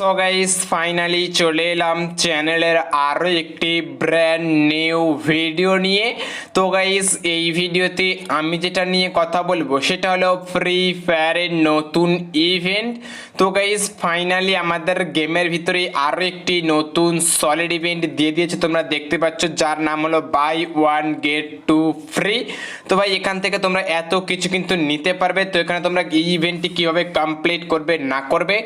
So guys finally চলে এলাম চ্যানেলের আরও একটি ব্র্যান্ড নিউ ভিডিও নিয়ে। তো গাইস এই ভিডিওতে আমি যেটা নিয়ে কথা বলব, সেটা হলো ফ্রি ফায়ারের নতুন ইভেন্ট তো গাইস ফাইনালি আমাদের গেমের ভিতরে আরও একটি নতুন সলিড ইভেন্ট দিয়ে দিয়েছে, তোমরা দেখতে পাচ্ছ, যার নাম হলো buy one get two free তো ভাই, এখান থেকে তোমরা এত কিছু কিন্তু নিতে পারবে। তো এখানে তোমরা এই ইভেন্টটি কীভাবে কমপ্লিট করবে, না করবে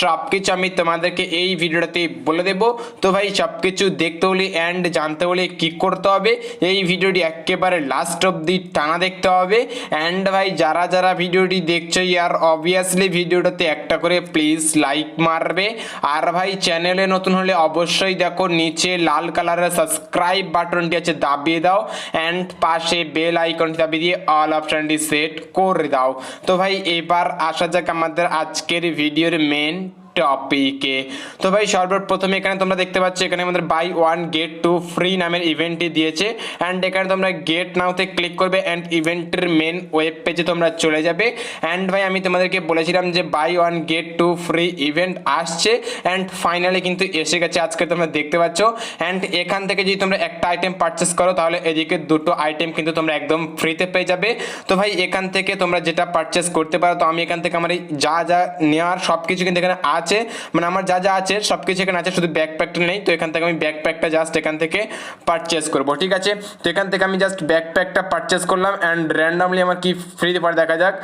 সব কিছু আমি তোমাদেরকে এই ভিডিওটাতে বলে দেবো। তো ভাই সব কিছু দেখতে হলে অ্যান্ড জানতে হলে কী করতে হবে। এই ভিডিওটি একেবারে লাস্ট অবধি টানা দেখতে হবে। অ্যান্ড ভাই, যারা যারা ভিডিওটি দেখছ ইয়ার অবভিয়াসলি ভিডিওটাতে একটা করে প্লিজ লাইক মারবে। আর ভাই চ্যানেলে নতুন হলে অবশ্যই দেখো, নিচে লাল কালারের সাবস্ক্রাইব বাটনটি আছে, দাবিয়ে দাও। অ্যান্ড পাশে বেল আইকনটি দাবিয়ে দিয়ে অল অপশনটি সেট করে দাও। তো ভাই, এবার আসা যাক আমাদের আজকের ভিডিওর মেন টপিকে তো ভাই, সর্বপ্রথমে এখানে তোমরা দেখতে পাচ্ছ, এখানে আমাদের buy one get two free নামের ইভেন্টটি দিয়েছে। অ্যান্ড এখানে তোমরা গেট নাওতে ক্লিক করবে অ্যান্ড ইভেন্টের মেন ওয়েব পেজে তোমরা চলে যাবে। অ্যান্ড ভাই, আমি তোমাদেরকে বলেছিলাম যে buy one get two free event আসছে। অ্যান্ড ফাইনালি কিন্তু এসে গেছে, আজকে তোমরা দেখতে পাচ্ছ। অ্যান্ড এখান থেকে যদি তোমরা একটা আইটেম পারচেস করো, তাহলে এদিকে দুটো আইটেম কিন্তু তোমরা একদম ফ্রিতে পেয়ে যাবে। তো ভাই, এখান থেকে তোমরা যেটা পারচেস করতে পারো, তো আমি এখান থেকে আমার যা যা নেওয়ার সব কিছু কিন্তু এখানে আছে মানে আমার যা যা আছে সব কিছু এখানে আছে, শুধু ব্যাকপ্যাকটা নেই। তো এখান থেকে আমি ব্যাকপ্যাকটা জাস্ট এখান থেকে পারচেস করব, ঠিক আছে? তো এখান থেকে আমি জাস্ট ব্যাকপ্যাকটা পারচেস করলাম অ্যান্ড র্যান্ডামলি আমার কি ফ্রি পারে দেখা যাক।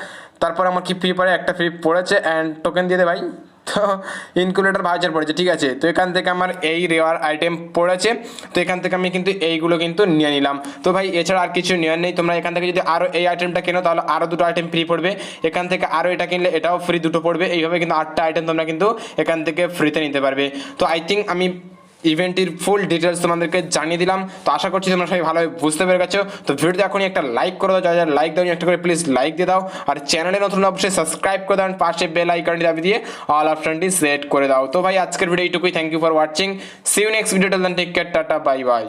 তারপর আমার কি ফ্রি পড়ে একটা ফ্রি পড়েছে অ্যান্ড টোকেন দিয়ে দে ভাই। তো ইনকুলেটার ভাউচার পড়েছে, ঠিক আছে? তো এখান থেকে আমার এই রেওয়ার আইটেম পড়েছে, তো এখান থেকে আমি কিন্তু এইগুলো কিন্তু নিয়ে নিলাম। তো ভাই, এছাড়া আর কিছু নেওয়ার নেই, তোমরা এখান থেকে যদি আরও এই আইটেমটা কেনো, তাহলে আরও দুটো আইটেম ফ্রি পড়বে। এখান থেকে আরও এটা কিনলে এটাও ফ্রি দুটো পড়বে। এইভাবে কিন্তু আটটা আইটেম তোমরা কিন্তু এখান থেকে ফ্রিতে নিতে পারবে। তো আই থিঙ্ক আমি ইভেন্টের ফুল ডিটেলস তোমাদেরকে জানিয়ে দিলাম। তো আশা করছি তোমরা সবাই ভালোভাবে বুঝতে পেরে গেছো। তো ভিডিওতে এখনই একটা লাইক করে দাও, যারা লাইক দাও একটা করে প্লিজ লাইক দিয়ে দাও। আর চ্যানেলে নতুন অবশ্যই সাবস্ক্রাইব করে and পাশে বেল আইকনটি দাবি দিয়ে অল অপশনটি সেট করে দাও। তো ভাই, আজকের ভিডিও এইটুকুই। Thank you for watching see you next video till then take care tata bye bye